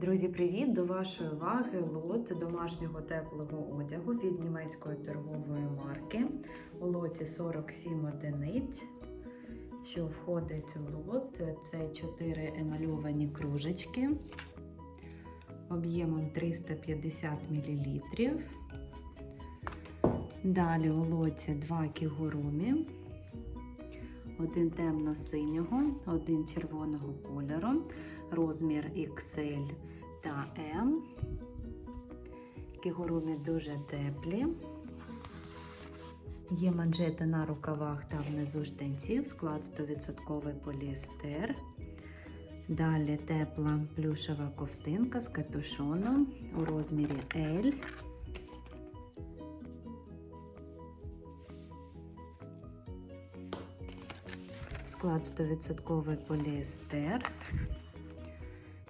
Друзі, привіт! До вашої уваги лот домашнього теплого одягу від німецької торгової марки. У лоті 47 одиниць. Що входить в лот, це 4 емальовані кружечки об'ємом 350 мл. Далі у лоті 2 кігурумі, один темно-синього, один червоного кольору, розмір XL та M. Кігурумі дуже теплі. Є манжети на рукавах та внизу штанців, склад 100% поліестер. Далі тепла плюшева ковтинка з капюшоном у розмірі L. Склад 100% поліестер.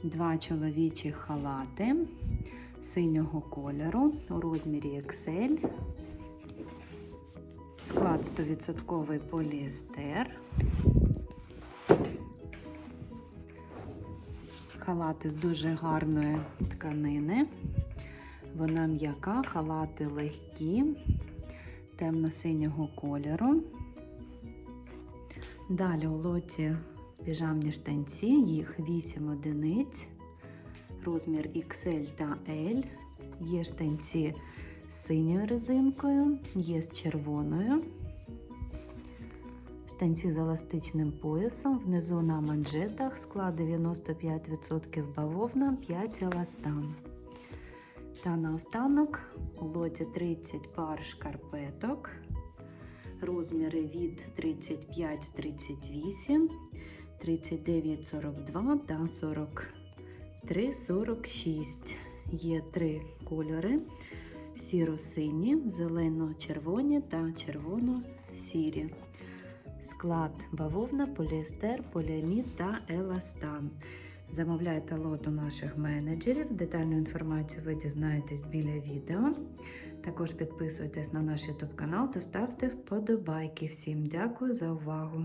Два чоловічі халати синього кольору у розмірі XL. Склад 100% поліестер. Халати з дуже гарної тканини. Вона м'яка, халати легкі, темно-синього кольору. Далі у лоті піжамні штанці, їх 8 одиниць, розмір XL та L. Є штанці з синьою резинкою, є з червоною. Штанці з еластичним поясом, внизу на манжетах склад 95% бавовна, 5 еластан. Та наостанок у лоті 30 пар шкарпеток, розміри від 35-38, 39-42 та 43-46. Є три кольори: сіро-сині, зелено-червоні та червоно-сірі. Склад бавовна, поліестер, поліамід та еластан. Замовляйте лот у наших менеджерів. Детальну інформацію ви дізнаєтесь біля відео. Також підписуйтесь на наш YouTube канал та ставте вподобайки. Всім дякую за увагу!